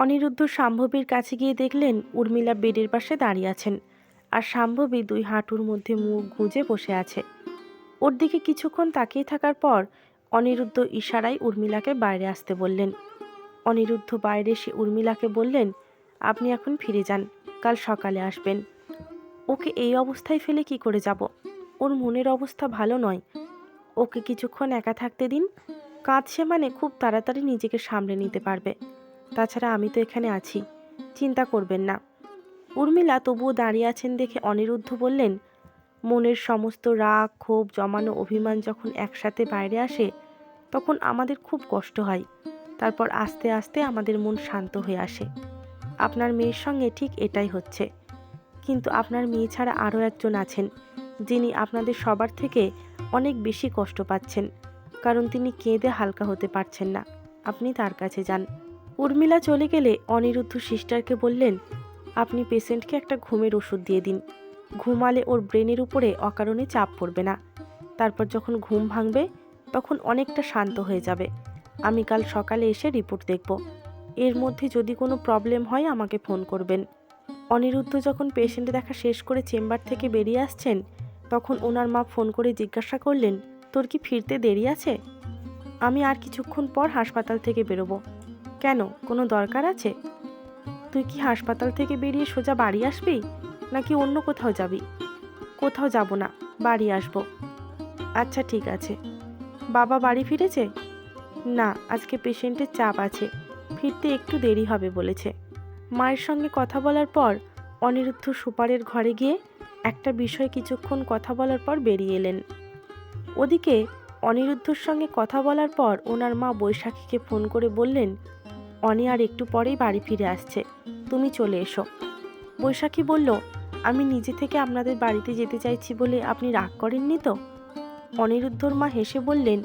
অনিরুদ্ধ শাম্ভবীর কাছে গিয়ে দেখলেন উর্মিলা বেডের পাশে দাঁড়িয়ে আছেন আর শাম্ভবী দুই হাঁটুর মধ্যে মুখ গুঁজে বসে আছে। ওর দিকে কিছুক্ষণ তাকিয়ে থাকার পর অনিরুদ্ধ ইশারায় উর্মিলাকে বাইরে আসতে বললেন। অনিরুদ্ধ বাইরে এসে উর্মিলাকে বললেন, আপনি এখন ফিরে যান, কাল সকালে আসবেন। ওকে এই অবস্থায় ফেলে কি করে যাব? ওর মনের অবস্থা ভালো নয়। ওকে কিছুক্ষণ একা থাকতে দিন, কাঁদছে মানে খুব তাড়াতাড়ি নিজেকে সামলে নিতে পারবে। তাছাড়া আমি তো এখানে আছি। চিন্তা করবেন না। উর্মিলা তবুও দাঁড়িয়ে আছেন দেখে অনিরুদ্ধ বললেন, মনের সমস্ত রাগ, ক্ষোভ, জমানো অভিমান যখন একসাথে বাইরে আসে, তখন আমাদের খুব কষ্ট হয়। তারপর আস্তে আস্তে আমাদের মন শান্ত হয়ে আসে। আপনার মেয়ের সঙ্গে ঠিক এটাই হচ্ছে। কিন্তু আপনার মেয়ে ছাড়া আরও একজন আছেন, যিনি আপনাদের সবার থেকে অনেক বেশি কষ্ট পাচ্ছেন, কারণ তিনি কেঁদে হালকা হতে পারছেন না। আপনি তার কাছে যান। উর্মিলা চলে গেলে অনিরুদ্ধ সিস্টারকে বললেন, আপনি পেশেন্টকে একটা ঘুমের ওষুধ দিয়ে দিন। ঘুমালে ওর ব্রেনের উপরে অকারণে চাপ পড়বে না। তারপর যখন ঘুম ভাঙবে, তখন অনেকটা শান্ত হয়ে যাবে। আমি কাল সকালে এসে রিপোর্ট দেখব। এর মধ্যে যদি কোনো প্রবলেম হয়, আমাকে ফোন করবেন। অনিরুদ্ধ যখন পেশেন্ট দেখা শেষ করে চেম্বার থেকে বেরিয়ে আসছেন, তখন ওনার মা ফোন করে জিজ্ঞাসা করলেন, তোর কি ফিরতে দেরি আছে? আমি আর কিছুক্ষণ পর হাসপাতাল থেকে বেরোবো। কেন? কোনো দরকার আছে? তুই কি হাসপাতাল থেকে বেরিয়ে সোজা বাড়ি আসবি? নাকি অন্য কোথাও যাবি? কোথাও যাব না, বাড়ি আসব। আচ্ছা ঠিক আছে। বাবা বাড়ি ফিরেছে? না, আজকে পেশেন্টের চাপ আছে। ফিরতে একটু দেরি হবে বলেছে। মায়ের সঙ্গে কথা বলার পর অনিরুদ্ধ সুপারের ঘরে গিয়ে একটা বিষয় কিছুক্ষণ কথা বলার পর বেরিয়ে এলেন। ওদিকে অনিরুদ্ধর সঙ্গে কথা বলার পর ওনার মা বৈশাখীকে ফোন করে বললেন অনি আর একটু পরেই বাড়ি ফিরে আসছে। তুমি চলে এসো। বৈশাখী বলল, আমি নিজে থেকে আপনাদের বাড়িতে যেতে চাইছি বলে আপনি রাগ করেননি তো? অনিরুদ্ধর মা হেসে বললেন,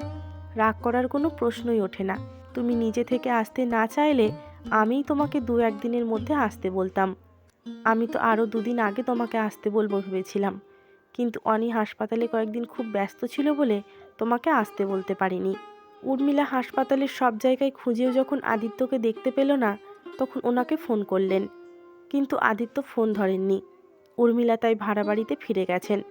রাগ করার কোনো প্রশ্নই ওঠে না। তুমি নিজে থেকে আসতে না চাইলে আমিই তোমাকে দু একদিনের মধ্যে আসতে বলতাম। আমি তো আরও দুদিন আগে তোমাকে আসতে বলব ভেবেছিলাম। কিন্তু অনি হাসপাতালে কয়েকদিন খুব ব্যস্ত ছিল বলে তোমাকে আসতে বলতে পারিনি। উর্মিলা হাসপাতালের সব জায়গায় খুঁজেও যখন আদিত্যকে দেখতে পেল না, তখন ওনাকে ফোন করলেন। কিন্তু আদিত্য ফোন ধরেননি। উর্মিলা তাই ভাড়া বাড়িতে ফিরে গেছেন।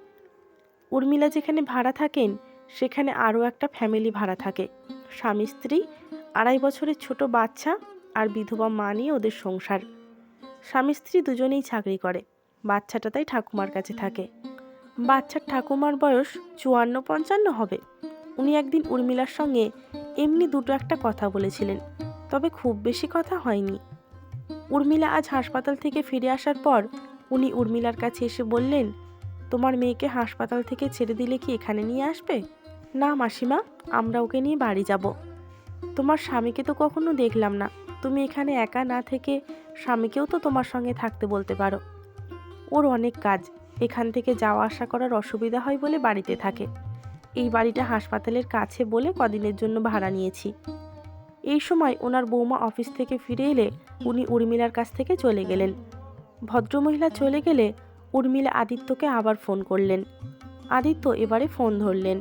উর্মিলা যেখানে ভাড়া থাকেন, সেখানে আরও একটা ফ্যামিলি ভাড়া থাকে। স্বামী, স্ত্রী, আড়াই বছরের ছোট বাচ্চা আর বিধবা মা নিয়ে ওদের সংসার। স্বামী, স্ত্রী দুজনেই চাকরি করে। বাচ্চাটা তাই ঠাকুমার কাছে থাকে। বাচ্চার ঠাকুমার বয়স চুয়ান্ন পঞ্চান্ন হবে। উনি একদিন উর্মিলার সঙ্গে এমনি দুটো একটা কথা বলেছিলেন, তবে খুব বেশি কথা হয়নি। উর্মিলা আজ হাসপাতাল থেকে ফিরে আসার পর উনি উর্মিলার কাছে এসে বললেন, তোমার মেয়েকে হাসপাতাল থেকে ছেড়ে দিলে কি এখানে নিয়ে আসবে? না মাসিমা, আমরা ওকে নিয়ে বাড়ি যাব। তোমার স্বামীকে তো কখনো দেখলাম না। তুমি এখানে একা না থেকে স্বামীকেও তো তোমার সঙ্গে থাকতে বলতে পারো। ওর অনেক কাজ, এখান থেকে যাওয়া আসা করার অসুবিধা হয় বলে বাড়িতে থাকে। এই বাড়িটা হাসপাতালের কাছে বলে কদিনের জন্য ভাড়া নিয়েছি। এই সময় ওনার বৌমা অফিস থেকে ফিরে এলে উনি উর্মিলার কাছ থেকে চলে গেলেন। ভদ্রমহিলা চলে গেলে উর্মিলা আদিত্যকে আবার ফোন করলেন। আদিত্য এবারে ফোন ধরলেন।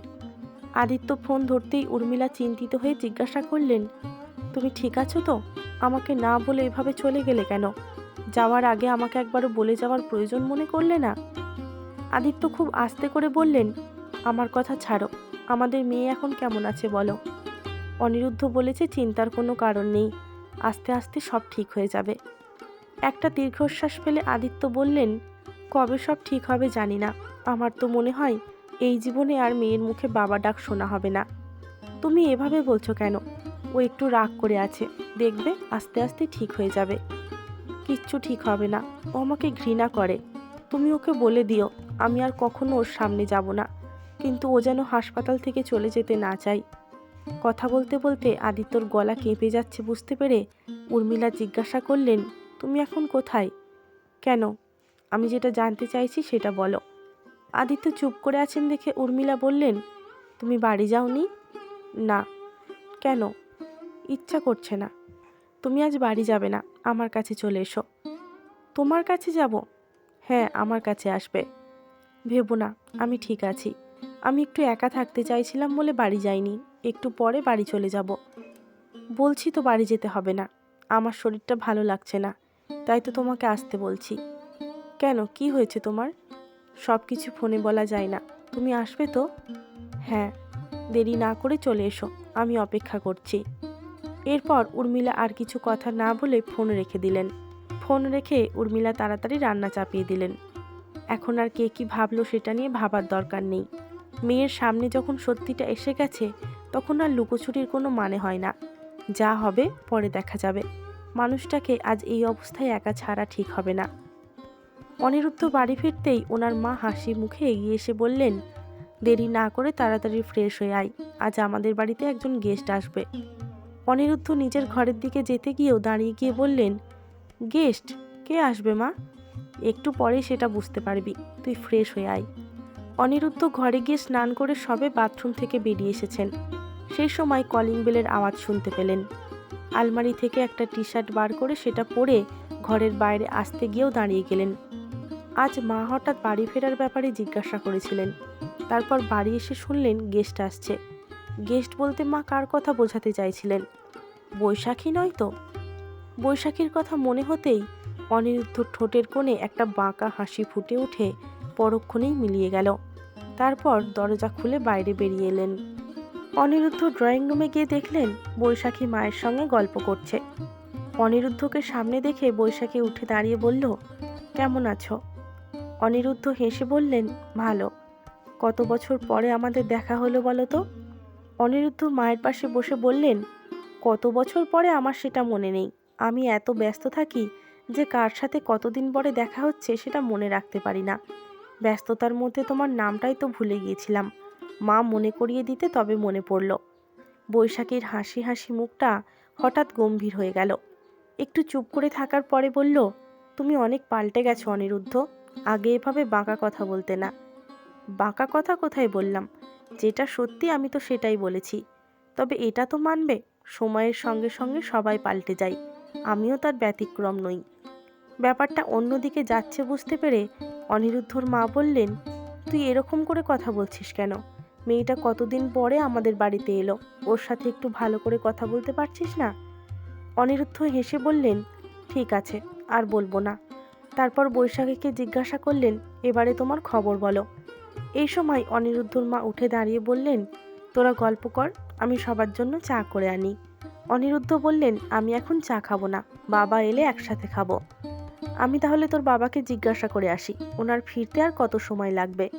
আদিত্য ফোন ধরতেই উর্মিলা চিন্তিত হয়ে জিজ্ঞাসা করলেন, তুমি ঠিক আছো তো? আমাকে না বলে এভাবে চলে গেলে কেন? যাওয়ার আগে আমাকে একবারও বলে যাওয়ার প্রয়োজন মনে করলে না? আদিত্য খুব আস্তে করে বললেন আমার কথা ছাড়ো। আমাদের মেয়ে এখন কেমন আছে বলো? অনিরুদ্ধ বলেছে চিন্তার কোনো কারণ নেই। আস্তে আস্তে সব ঠিক হয়ে যাবে। একটা দীর্ঘশ্বাস ফেলে আদিত্য বললেন, কবে সব ঠিক হবে জানি না। আমার তো মনে হয় এই জীবনে আর মেয়ের মুখে বাবা ডাক শোনা হবে না। তুমি এভাবে বলছো কেন? ও একটু রাগ করে আছে। দেখবে আস্তে আস্তে ঠিক হয়ে যাবে। কিচ্ছু ঠিক হবে না। ও আমাকে ঘৃণা করে। তুমি ওকে বলে দিও। আমি আর কখনো ওর সামনে যাব না। কিন্তু ও যেন হাসপাতাল থেকে চলে যেতে না চাই কথা বলতে বলতে আদিত্যর গলা কেঁপে যাচ্ছে বুঝতে পেরে উর্মিলা জিজ্ঞাসা করলেন, তুমি এখন কোথায়? কেন? আমি যেটা জানতে চাইছি সেটা বলো। আদিত্য চুপ করে আছেন দেখে উর্মিলা বললেন, তুমি বাড়ি যাওনি? না। কেন? ইচ্ছা করছে না। তুমি আজ বাড়ি যাবে না, আমার কাছে চলে এসো। তোমার কাছে যাব? হ্যাঁ আমার কাছে আসবে। ভেবো না, আমি ঠিক আছি। আমি একটু একা থাকতে চাইছিলাম বলে বাড়ি যাইনি। একটু পরে বাড়ি চলে যাব। বলছি তো বাড়ি যেতে হবে না। আমার শরীরটা ভালো লাগছে না। তাই তো তোমাকে আসতে বলছি। কেন? কি হয়েছে তোমার? সব কিছু ফোনে বলা যায় না। তুমি আসবে তো? হ্যাঁ। দেরি না করে চলে এসো। আমি অপেক্ষা করছি। এরপর উর্মিলা আর কিছু কথা না বলে ফোন রেখে দিলেন। ফোন রেখে উর্মিলা তাড়াতাড়ি রান্না চাপিয়ে দিলেন। এখন আর কে কি ভাবলো সেটা নিয়ে ভাবার দরকার নেই। মেয়ের সামনে যখন সত্যিটা এসে গেছে, তখন আর লুকোচুরির কোনো মানে হয় না। যা হবে, পরে দেখা যাবে। মানুষটাকে আজ এই অবস্থায় একা ছাড়া ঠিক হবে না। অনিরুদ্ধ বাড়ি ফিরতেই ওনার মা হাসি মুখে এগিয়ে এসে বললেন, দেরি না করে তাড়াতাড়ি ফ্রেশ হয়ে আয়। আজ আমাদের বাড়িতে একজন গেস্ট আসবে। অনিরুদ্ধ নিজের ঘরের দিকে যেতে গিয়েও দাঁড়িয়ে গিয়ে বললেন, গেস্ট? কে আসবে মা? একটু পরে সেটা বুঝতে পারবি। তুই ফ্রেশ হয়ে আয়। অনিরুদ্ধ ঘরে গিয়ে স্নান করে সবে বাথরুম থেকে বেরিয়ে এসেছেন। সেই সময় কলিং বেলের আওয়াজ শুনতে পেলেন। আলমারি থেকে একটা টি শার্ট বার করে সেটা পরে ঘরের বাইরে আসতে গিয়েও দাঁড়িয়ে গেলেন। আজ মা হঠাৎ বাড়ি ফেরার ব্যাপারে জিজ্ঞাসা করেছিলেন। তারপর বাড়ি এসে শুনলেন গেস্ট আসছে। গেস্ট বলতে মা কার কথা বোঝাতে চাইছিলেন? বৈশাখী নয় তো? বৈশাখীর কথা মনে হতেই অনিরুদ্ধ ঠোঁটের কোণে একটা বাঁকা হাসি ফুটে উঠে পরক্ষণেই মিলিয়ে গেল। তারপর দরজা খুলে বাইরে বেরিয়ে এলেন। অনিরুদ্ধ ড্রয়িং রুমে গিয়ে দেখলেন বৈশাখী মায়ের সঙ্গে গল্প করছে। অনিরুদ্ধকে সামনে দেখে বৈশাখী উঠে দাঁড়িয়ে বলল, কেমন আছো? অনিরুদ্ধ হেসে বললেন, ভালো। কত বছর পরে আমাদের দেখা হলো বলো তো? অনিরুদ্ধ মায়ের পাশে বসে বললেন, কত বছর পরে আমার সেটা মনে নেই। আমি এত ব্যস্ত থাকি যে কার সাথে কতদিন পরে দেখা হচ্ছে সেটা মনে রাখতে পারি না। ব্যস্ততার মধ্যে তোমার নামটাই তো ভুলে গিয়েছিলাম। মা মনে করিয়ে দিতে তবে মনে পড়ল। বৈশাখীর হাসি হাসি মুখটা হঠাৎ গম্ভীর হয়ে গেল। একটু চুপ করে থাকার পরে বলল, তুমি অনেক পাল্টে গেছো অনিরুদ্ধ। আগে এভাবে বাঁকা কথা বলতে না। বাঁকা কথা কোথায় বললাম? যেটা সত্যি আমি তো সেটাই বলেছি। তবে এটা তো মানবে, সময়ের সঙ্গে সঙ্গে সবাই পাল্টে যায়। আমিও তার ব্যতিক্রম নই। ব্যাপারটা অন্যদিকে যাচ্ছে বুঝতে পেরে অনিরুদ্ধর মা বললেন, তুই এরকম করে কথা বলছিস কেন? মেয়েটা কতদিন পরে আমাদের বাড়িতে এলো? ওর সাথে একটু ভালো করে কথা বলতে পারছিস না? অনিরুদ্ধ হেসে বললেন, ঠিক আছে, আর বলব না। তারপর বৈশাখীকে জিজ্ঞাসা করলেন, এবারে তোমার খবর বলো। এই সময় অনিরুদ্ধর মা উঠে দাঁড়িয়ে বললেন, তোরা গল্প কর, আমি সবার জন্য চা করে আনি। অনিরুদ্ধ বললেন, আমি এখন চা খাব না, বাবা এলে একসাথে খাব। আমি তাহলে তোর বাবাকে জিজ্ঞাসা করে আসি, ওনার ফিরতে আর কত সময় লাগবে?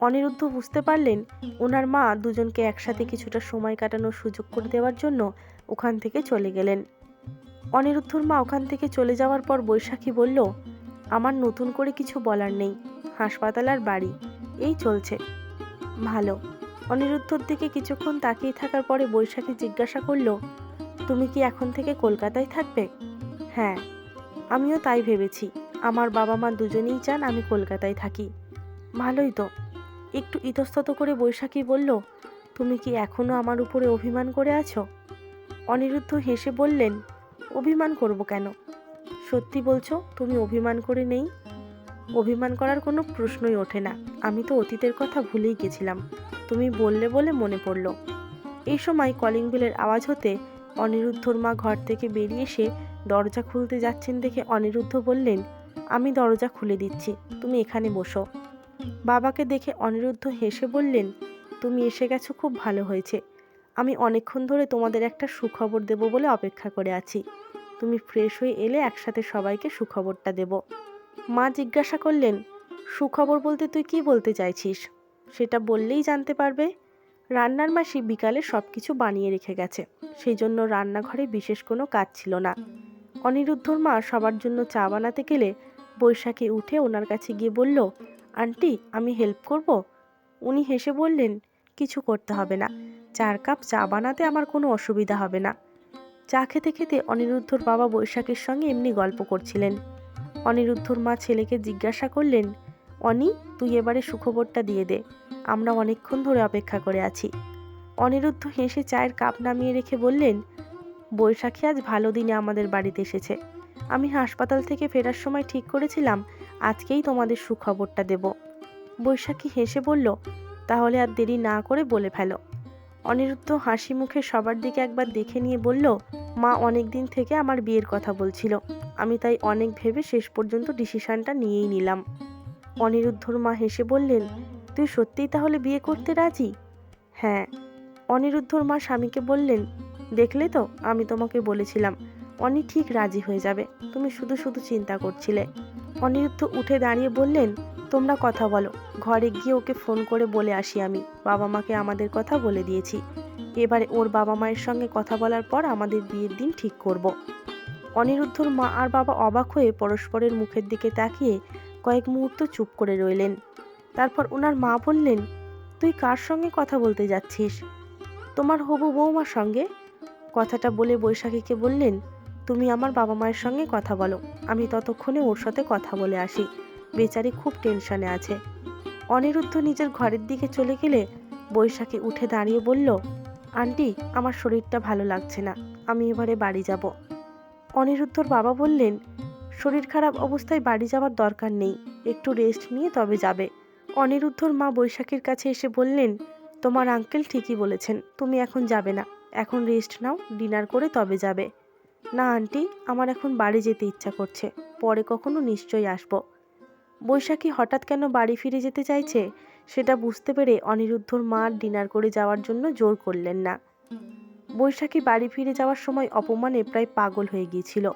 অনিরুদ্ধ বুঝতে পারলেন, ওনার মা দুজনকে একসাথে কিছুটা সময় কাটানোর সুযোগ করে দেওয়ার জন্য ওখান থেকে চলে গেলেন। অনিরুদ্ধর মা ওখান থেকে চলে যাওয়ার পর বৈশাখী বলল, আমার নতুন করে কিছু বলার নেই, হাসপাতাল আর বাড়ি, এই চলছে। ভালো। অনিরুদ্ধর দিকে কিছুক্ষণ তাকিয়ে থাকার পরে বৈশাখী জিজ্ঞাসা করল, তুমি কি এখন থেকে কলকাতায় থাকবে? হ্যাঁ। আমিও তাই ভেবেছি। আমার বাবা মা দুজনেই চান আমি কলকাতায় থাকি। ভালোই তো। একটু ইতস্তত করে বৈশাখী বলল, তুমি কি এখনও আমার উপরে অভিমান করে আছো? অনিরুদ্ধ হেসে বললেন, অভিমান করব কেন? সত্যি বলছো, তুমি অভিমান করে নেই? অভিমান করার কোনো প্রশ্নই ওঠে না। আমি তো অতীতের কথা ভুলেই গেছিলাম। তুমি বললে বলে মনে পড়ল। এই সময় কলিং বেলের আওয়াজ হতে অনিরুদ্ধর মা ঘর থেকে বেরিয়ে এসে দরজা খুলতে যাচ্ছেন দেখে অনিরুদ্ধ বললেন, আমি দরজা খুলে দিচ্ছি, তুমি এখানে বসো। বাবাকে দেখে অনিরুদ্ধ হেসে বললেন, তুমি এসে গেছো, খুব ভালো হয়েছে। আমি অনেকক্ষণ ধরে তোমাদের একটা সুখবর দেব বলে অপেক্ষা করে আছি। তুমি ফ্রেশ হয়ে এলে একসাথে সবাইকে সুখবরটা দেব। মা জিজ্ঞাসা করলেন, সুখবর বলতে তুই কি বলতে চাইছিস? সেটা বললেই জানতে পারবে? রান্নার মাসি বিকালে সব কিছু বানিয়ে রেখে গেছে। সেই জন্য রান্নাঘরে বিশেষ কোনো কাজ ছিল না। অনিরুদ্ধর মা সবার জন্য চা বানাতে গেলে বৈশাখী উঠে ওনার কাছে গিয়ে বলল, আন্টি, আমি হেল্প করব? উনি হেসে বললেন, কিছু করতে হবে না। চার কাপ চা বানাতে আমার কোনো অসুবিধা হবে না। চা খেতে খেতে অনিরুদ্ধর বাবা বৈশাখীর সঙ্গে এমনি গল্প করছিলেন। অনিরুদ্ধর মা ছেলেকে জিজ্ঞাসা করলেন অনি, তুই এবারে সুখবরটা দিয়ে দে। আমরা অনেকক্ষণ ধরে অপেক্ষা করে আছি। অনিরুদ্ধ হেসে চায়ের কাপ নামিয়ে রেখে বললেন, বৈশাখী আজ ভালো দিনে আমাদের বাড়িতে এসেছে। আমি হাসপাতাল থেকে ফেরার সময় ঠিক করেছিলাম, আজকেই তোমাদের সুখবরটা দেব। বৈশাখী হেসে বলল, তাহলে আর দেরি না করে বলে ফেলো। অনিরুদ্ধ হাসি মুখে সবার দিকে একবার দেখে নিয়ে বলল, মা অনেক দিন থেকে আমার বিয়ের কথা বলছিল। আমি তাই অনেক ভেবে শেষ পর্যন্ত ডিসিশনটা নিয়েই নিলাম। অনিরুদ্ধর মা হেসে বললেন, তুই সত্যিই তাহলে বিয়ে করতে রাজি? হ্যাঁ। অনিরুদ্ধর মা স্বামীকে বললেন, দেখলে তো, আমি তোমাকে বলেছিলাম, অনি ঠিক রাজি হয়ে যাবে, তুমি শুধু শুধু চিন্তা করছিলে। অনিরুদ্ধ উঠে দাঁড়িয়ে বললেন, তোমরা কথা বলো, ঘরে গিয়ে ওকে ফোন করে বলে আসি আমি, বাবা মাকে আমাদের কথা বলে দিয়েছি। এবারে ওর বাবা মায়ের সঙ্গে কথা বলার পর আমাদের বিয়ের দিন ঠিক করব। অনিরুদ্ধর মা আর বাবা অবাক হয়ে পরস্পরের মুখের দিকে তাকিয়ে কয়েক মুহূর্ত চুপ করে রইলেন। তারপর ওনার মা বললেন, তুই কার সঙ্গে কথা বলতে যাচ্ছিস? তোমার হবু বৌমার সঙ্গে? কথাটা বলে বৈশাখীকে বললেন, তুমি আমার বাবা মায়ের সঙ্গে কথা বলো, আমি ততক্ষণে ওর সাথে কথা বলে আসি। বেচারি খুব টেনশনে আছে অনিরুদ্ধ নিজের ঘরের দিকে চলে গেলে বৈশাখী উঠে দাঁড়িয়ে বলল, আন্টি, আমার শরীরটা ভালো লাগছে না, আমি এবারে বাড়ি যাব অনিরুদ্ধর বাবা বললেন শরীর খারাপ অবস্থায় বাড়ি যাওয়ার দরকার নেই, একটু রেস্ট নিয়ে তবে যাবে। অনিরুদ্ধর মা বৈশাখীর কাছে এসে বললেন, তোমার আঙ্কেল ঠিকই বলেছেন, তুমি এখন যাবে না, এখন রেস্ট নাও ডিনার করে তবে যাবে। না আন্টি আমার এখন বাড়ি যেতে ইচ্ছা করছে, পরে কখনো নিশ্চয়ই আসব। বৈশাখী হঠাৎ কেন বাড়ি ফিরে যেতে চাইছে, সেটা বুঝতে পেরে অনিরুদ্ধর মা ডিনার করে যাওয়ার জন্য জোর করলেন না। বৈশাখী বাড়ি ফিরে যাওয়ার সময় অপমানে প্রায় পাগল হয়ে গিয়েছিল।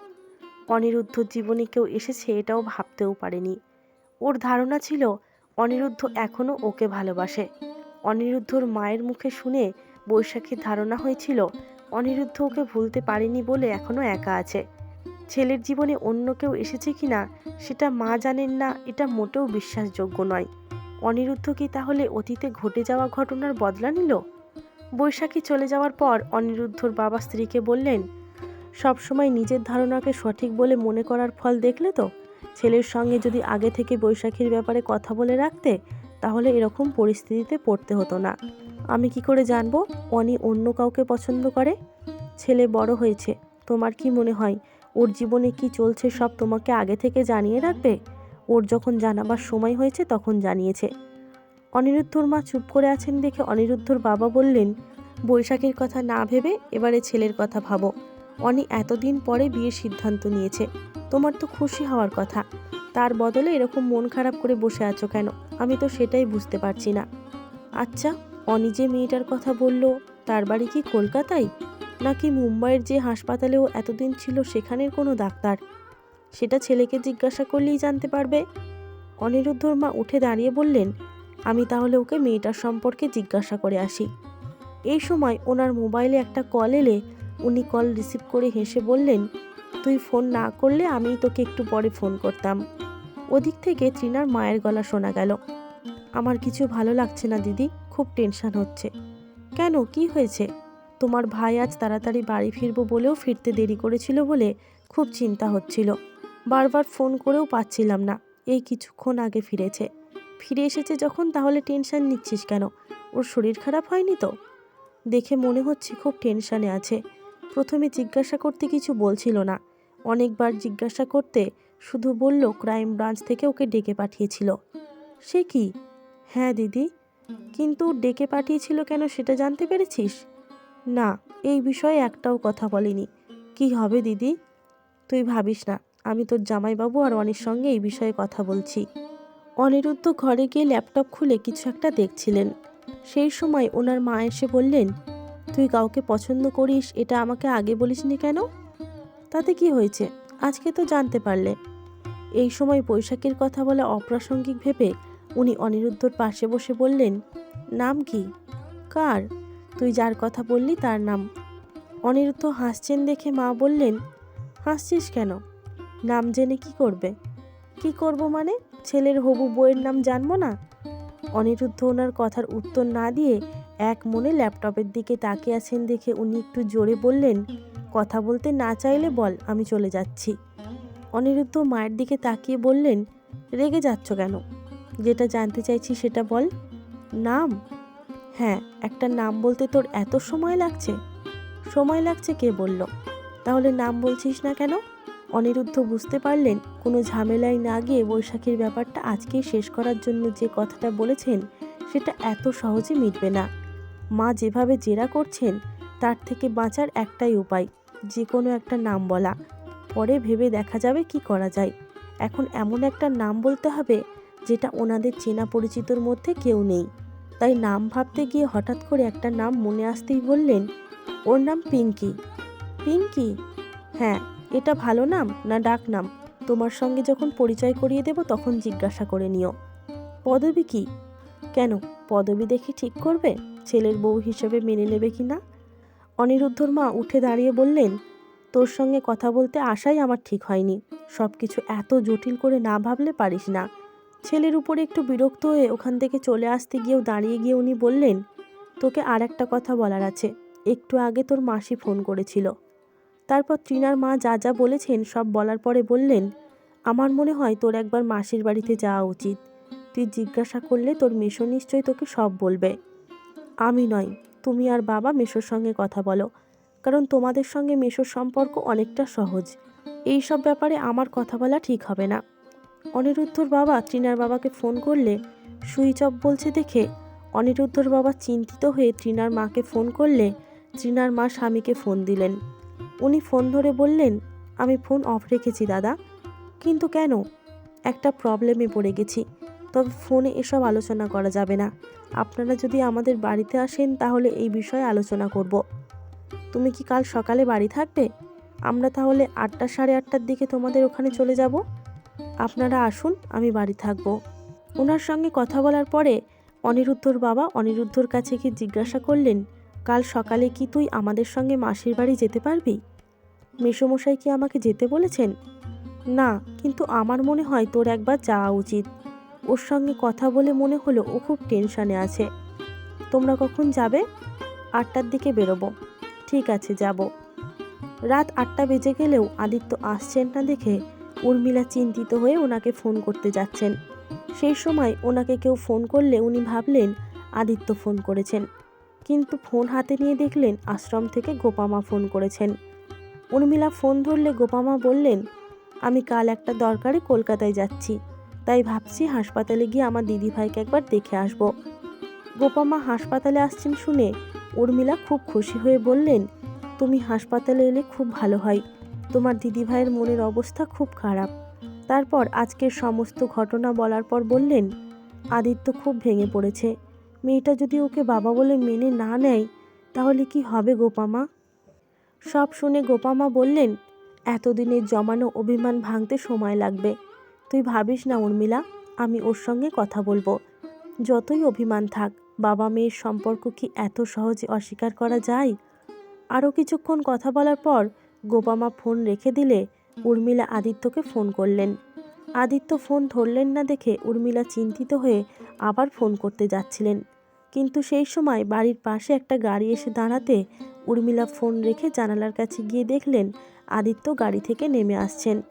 অনিরুদ্ধর জীবনে কেউ এসেছে এটাও ভাবতেও পারেনি। ওর ধারণা ছিল, অনিরুদ্ধ এখনও ওকে ভালোবাসে। অনিরুদ্ধর মায়ের মুখে শুনে বৈশাখীর ধারণা হয়েছিল, অনিরুদ্ধ ওকে ভুলতে পারেনি বলে এখনও একা আছে। ছেলের জীবনে অন্য কেউ এসেছে কিনা সেটা মা জানেন না, এটা মোটেও বিশ্বাসযোগ্য নয়। অনিরুদ্ধ কি তাহলে অতীতে ঘটে যাওয়া ঘটনার বদলা নিল? বৈশাখী চলে যাওয়ার পর অনিরুদ্ধর বাবা স্ত্রীকে বললেন সবসময় নিজের ধারণাকে সঠিক বলে মনে করার ফল দেখলে তো? ছেলের সঙ্গে যদি আগে থেকে বৈশাখীর ব্যাপারে কথা বলে রাখতে, তাহলে এরকম পরিস্থিতিতে পড়তে হতো না। আমি কি করে জানব অনি অন্য কাউকে পছন্দ করে? ছেলে বড় হয়েছে, তোমার কি মনে হয় ওর জীবনে কি চলছে সব তোমাকে আগে থেকে জানিয়ে রাখবে? ওর যখন জানাবার সময় হয়েছে তখন জানিয়েছে। অনিরুদ্ধর মা চুপ করে আছেন দেখে অনিরুদ্ধর বাবা বললেন, বৈশাখীর কথা না ভেবে এবারে ছেলের কথা ভাবো। অনি এতদিন পরে বিয়ের সিদ্ধান্ত নিয়েছে। তোমার তো খুশি হওয়ার কথা। তার বদলে এরকম মন খারাপ করে বসে আছো কেন? আমি তো সেটাই বুঝতে পারছি না। আচ্ছা অনি যে মেয়েটার কথা বলল, তার বাড়ি কি কলকাতায়? নাকি মুম্বাইয়ের যে হাসপাতালেও এতদিন ছিল সেখানের কোনো ডাক্তার? সেটা ছেলেকে জিজ্ঞাসা করলেই জানতে পারবে। অনিরুদ্ধর মা উঠে দাঁড়িয়ে বললেন, আমি তাহলে ওকে মেয়েটার সম্পর্কে জিজ্ঞাসা করে আসি। এই সময় ওনার মোবাইলে একটা কল এলে উনি কল রিসিভ করে হেসে বললেন, তুই ফোন না করলে আমি তোকে একটু পরে ফোন করতাম। ওদিক থেকে তৃণার মায়ের গলা শোনা গেল। আমার কিছু ভালো লাগছে না, দিদি, খুব টেনশন হচ্ছে। কেন? কি হয়েছে? তোমার ভাই আজ তাড়াতাড়ি বাড়ি ফিরবো বলেও ফিরতে দেরি করেছিল বলে খুব চিন্তা হচ্ছিল। বারবার ফোন করেও পাচ্ছিলাম না। এই কিছুক্ষণ আগে ফিরেছে। ফিরে এসেছে যখন, তাহলে টেনশন নিচ্ছিস কেন? ওর শরীর খারাপ হয়নি তো? দেখে মনে হচ্ছে খুব টেনশানে আছে। প্রথমে জিজ্ঞাসা করতে কিছু বলছিল না। অনেকবার জিজ্ঞাসা করতে শুধু বলল, ক্রাইম ব্রাঞ্চ থেকে ওকে ডেকে পাঠিয়েছিল। সে কি? হ্যাঁ দিদি। কিন্তু ডেকে পাঠিয়েছিল কেন সেটা জানতে পেরেছিস? না, এই বিষয়ে একটাও কথা বলেনি। কি হবে, দিদি? তুই ভাবিস না, আমি তোর জামাইবাবু আর অনির সঙ্গে এই বিষয়ে কথা বলছি। অনিরুদ্ধ ঘরে গিয়ে ল্যাপটপ খুলে কিছু একটা দেখছিলেন। সেই সময় ওনার মা এসে বললেন তুই কাউকে পছন্দ করিস, এটা আমাকে আগে বলিসনি কেন? তাতে কি হয়েছে? আজকে তো জানতে পারলে। এই সময় বৈশাখীর কথা বলে অপ্রাসঙ্গিক ভেবে উনি অনিরুদ্ধর পাশে বসে বললেন, নাম কি? কার? তুই যার কথা বললি তার নাম। অনিরুদ্ধ হাসছেন দেখে মা বললেন, হাসছিস কেন? নাম জেনে কি করবে? কি করব মানে? ছেলের হবু বইয়ের নাম জানব না? অনিরুদ্ধ ওনার কথার উত্তর না দিয়ে এক মনে ল্যাপটপের দিকে তাকিয়ে আছেন দেখে উনি একটু জোরে বললেন, কথা বলতে না চাইলে বল, আমি চলে যাচ্ছি। অনিরুদ্ধ মায়ের দিকে তাকিয়ে বললেন, রেগে যাচ্ছ কেন? যেটা জানতে চাইছি সেটা বল। নাম? হ্যাঁ একটা নাম বলতে তোর এত সময় লাগছে? সময় লাগছে কে বলল? তাহলে নাম বলছিস না কেন? অনিরুদ্ধ বুঝতে পারলেন, কোনো ঝামেলায় না গিয়ে বৈশাখীর ব্যাপারটা আজকেই শেষ করার জন্য যে কথাটা বলেছেন, সেটা এত সহজে মিটবে না। মা যেভাবে জেরা করছেন, তার থেকে বাঁচার একটাই উপায় যে কোনো একটা নাম বলা। পরে ভেবে দেখা যাবে কি করা যায়। এখন এমন একটা নাম বলতে হবে, যেটা ওনাদের চেনা পরিচিতর মধ্যে কেউ নেই। তাই নাম ভাবতে গিয়ে হঠাৎ করে একটা নাম মনে আসতেই বললেন, ওর নাম পিঙ্কি। পিঙ্কি? হ্যাঁ এটা ভালো নাম না ডাক নাম? তোমার সঙ্গে যখন পরিচয় করিয়ে দেব, তখন জিজ্ঞাসা করে নিও। পদবী কি? কেন, পদবী দেখে ঠিক করবে? ছেলের বউ হিসেবে মেনে নেবে কি না? অনিরুদ্ধর মা উঠে দাঁড়িয়ে বললেন, তোর সঙ্গে কথা বলতে আসাই আমার ঠিক হয়নি। সব কিছু এত জটিল করে না ভাবলে পারিস না। ছেলের উপরে একটু বিরক্ত হয়ে ওখান থেকে চলে আসতে গিয়েও দাঁড়িয়ে গিয়ে উনি বললেন, তোকে আর একটা কথা বলার আছে। একটু আগে তোর মাসি ফোন করেছিল। তারপর ট্রিনার মা যা যা বলেছেন সব বলার পরে বললেন, আমার মনে হয় তোর একবার মাসির বাড়িতে যাওয়া উচিত। তুই জিজ্ঞাসা করলে তোর মেশো নিশ্চয়ই তোকে সব বলবে। আমি নয় তুমি আর বাবা মেশোর সঙ্গে কথা বলো, কারণ তোমাদের সঙ্গে মেশোর সম্পর্ক অনেকটা সহজ। এই সব ব্যাপারে আমার কথা বলা ঠিক হবে না। অনিরুদ্ধর বাবা ট্রিনার বাবাকে ফোন করলে সুইচ অফ বলছে দেখে অনিরুদ্ধর বাবা চিন্তিত হয়ে ট্রিনার মাকে ফোন করলে ট্রিনার মা স্বামীকে ফোন দিলেন। উনি ফোন ধরে বললেন, আমি ফোন অফ রেখেছি দাদা, কিন্তু কেন? একটা প্রবলেমে পড়ে গেছি। তবে ফোনে এসব আলোচনা করা যাবে না। আপনারা যদি আমাদের বাড়িতে আসেন, তাহলে এই বিষয়ে আলোচনা করব। তুমি কি কাল সকালে বাড়ি থাকবে? আমরা তাহলে আটটা সাড়ে আটটার দিকে তোমাদের ওখানে চলে যাব। আপনারা আসুন, আমি বাড়ি থাকব। ওনার সঙ্গে কথা বলার পরে অনিরুদ্ধর বাবা অনিরুদ্ধর কাছে কি জিজ্ঞাসা করলেন, কাল সকালে কি তুই আমাদের সঙ্গে মাসির বাড়ি যেতে পারবি? মেসোমশাই কি আমাকে যেতে বলেছেন? না, কিন্তু আমার মনে হয় তোর একবার যাওয়া উচিত। ওর সঙ্গে কথা বলে মনে হলো ও খুব টেনশানে আছে। তোমরা কখন যাবে? আটটার দিকে বেরোবো। ঠিক আছে, যাব। রাত আটটা বেজে গেলেও আদিত্য আসছেন না দেখে উর্মিলা চিন্তিত হয়ে ওনাকে ফোন করতে যাচ্ছেন। সেই সময় ওনাকে কেউ ফোন করলে উনি ভাবলেন আদিত্য ফোন করেছেন। কিন্তু ফোন হাতে নিয়ে দেখলেন আশ্রম থেকে গোপামা ফোন করেছেন। উর্মিলা ফোন ধরলে গোপামা বললেন, আমি কাল একটা দরকারে কলকাতায় যাচ্ছি। তাই ভাবছি হাসপাতালে গিয়ে আমার দিদিভাইকে একবার দেখে আসব। গোপামা হাসপাতালে আসছেন শুনে উর্মিলা খুব খুশি হয়ে বললেন, তুমি হাসপাতালে এলে খুব ভালো হয়। তোমার দিদিভাইয়ের মনের অবস্থা খুব খারাপ। তারপর আজকের সমস্ত ঘটনা বলার পর বললেন, আদিত্য খুব ভেঙে পড়েছে। মেয়েটা যদি ওকে বাবা বলে মেনে না নেয়, তাহলে কি হবে গোপামা সব শুনে গোপামা বললেন, এতদিনের জমানো অভিমান ভাঙতে সময় লাগবে। তুই ভাবিস না, উর্মিলা, আমি ওর সঙ্গে কথা বলব। যতই অভিমান থাক, বাবা মেয়ের সম্পর্ক কি এত সহজে অস্বীকার করা যায়? আরও কিছুক্ষণ কথা বলার পর গোপামা ফোন রেখে দিলে উর্মিলা আদিত্যকে ফোন করলেন। আদিত্য ফোন ধরলেন না দেখে উর্মিলা চিন্তিত হয়ে আবার ফোন করতে যাচ্ছিলেন। কিন্তু সেই সময় বাড়ির পাশে একটা গাড়ি এসে দাঁড়াতে উর্মিলা ফোন রেখে জানালার কাছে গিয়ে দেখলেন আদিত্য গাড়ি থেকে নেমে আসছেন।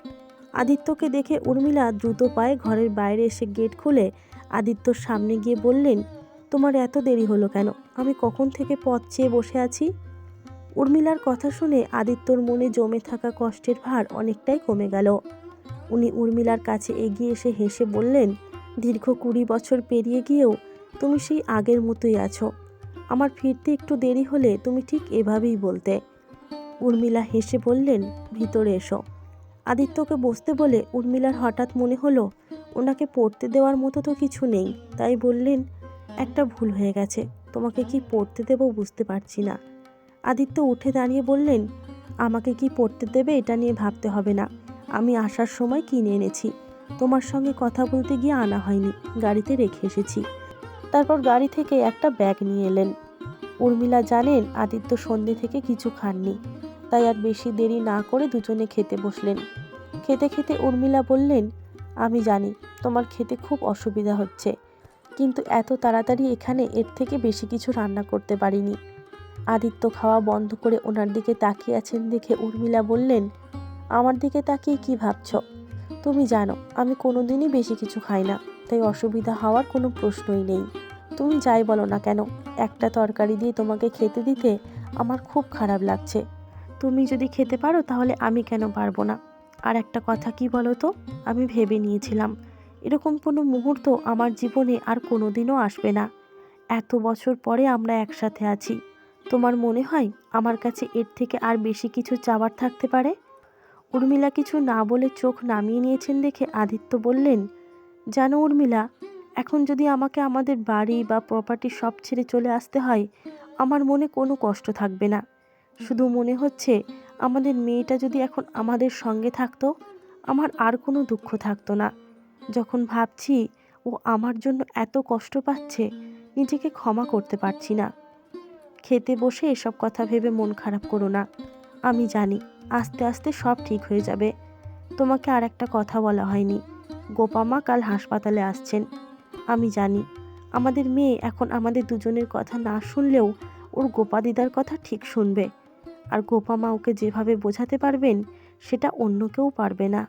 আদিত্যকে দেখে উর্মিলা দ্রুত পায়ে ঘরের বাইরে এসে গেট খুলে আদিত্যর সামনে গিয়ে বললেন, তোমার এত দেরি হলো কেন? আমি কখন থেকে পথ চেয়ে বসে আছি? উর্মিলার কথা শুনে আদিত্যর মনে জমে থাকা কষ্টের ভার অনেকটাই কমে গেল। উনি উর্মিলার কাছে এগিয়ে এসে হেসে বললেন, দীর্ঘ কুড়ি বছর পেরিয়ে গিয়েও তুমি সেই আগের মতোই আছো। আমার ফিরতে একটু দেরি হলে তুমি ঠিক এভাবেই বলতে। উর্মিলা হেসে বললেন, ভিতরে এসো। আদিত্যকে বসতে বলে উর্মিলার হঠাৎ মনে হলো, ওনাকে পড়তে দেওয়ার মতো তো কিছু নেই। তাই বললেন, একটা ভুল হয়ে গেছে, তোমাকে কি পড়তে দেবো বুঝতে পারছি না। আদিত্য উঠে দাঁড়িয়ে বললেন, আমাকে কি পড়তে দেবে এটা নিয়ে ভাবতে হবে না। আমি আসার সময় কিনে এনেছি। তোমার সঙ্গে কথা বলতে গিয়ে আনা হয়নি, গাড়িতে রেখে এসেছি। তারপর গাড়ি থেকে একটা ব্যাগ নিয়ে এলেন। উর্মিলা জানেন আদিত্য সন্ধে থেকে কিছু খাননি। তাই আর বেশি দেরি না করে দুজনে খেতে বসলেন। খেতে খেতে উর্মিলা বললেন, আমি জানি, তোমার খেতে খুব অসুবিধা হচ্ছে, কিন্তু এত তাড়াতাড়ি এখানে এর থেকে বেশি কিছু রান্না করতে পারিনি। আদিত্য খাওয়া বন্ধ করে ওনার দিকে তাকিয়ে আছেন দেখে উর্মিলা বললেন, আমার দিকে তাকিয়ে কি ভাবছ? তুমি জানো, আমি কোনোদিনই বেশি কিছু খাই না, তাই অসুবিধা হওয়ার কোনো প্রশ্নই নেই। তুমি যাই বলো না কেন, একটা তরকারি দিয়ে তোমাকে খেতে দিতে আমার খুব খারাপ লাগছে। তুমি যদি খেতে পারো, তাহলে আমি কেন পারব না? আর একটা কথা কি বলো তো আমি ভেবে নিয়েছিলাম। এরকম কোনো মুহূর্ত আমার জীবনে আর কোনো দিনও আসবে না। এত বছর পরে আমরা একসাথে আছি। তোমার মনে হয় আমার কাছে এর থেকে আর বেশি কিছু চাওয়ার থাকতে পারে? উর্মিলা কিছু না বলে চোখ নামিয়ে নিয়েছেন দেখে আদিত্য বললেন, জানো উর্মিলা, এখন যদি আমাকে আমাদের বাড়ি বা প্রপার্টি সব ছেড়ে চলে আসতে হয়, আমার মনে কোনো কষ্ট থাকবে না। শুধু মনে হচ্ছে আমাদের মেয়েটা যদি এখন আমাদের সঙ্গে থাকতো, আমার আর কোনো দুঃখ থাকতো না। যখন ভাবছি ও আমার জন্য এত কষ্ট পাচ্ছে, নিজেকে ক্ষমা করতে পারছি না। খেতে বসে এসব কথা ভেবে মন খারাপ করো না। আমি জানি আস্তে আস্তে সব ঠিক হয়ে যাবে। তোমাকে আর একটা কথা বলা হয়নি। গোপামা কাল হাসপাতালে আসছেন। আমি জানি আমাদের মেয়ে এখন আমাদের দুজনের কথা না শুনলেও ওর গোপা দিদার কথা ঠিক শুনবে। আর গোপামা ওকে যেভাবে বোঝাতে পারবেন সেটা অন্য কেউ পারবে না।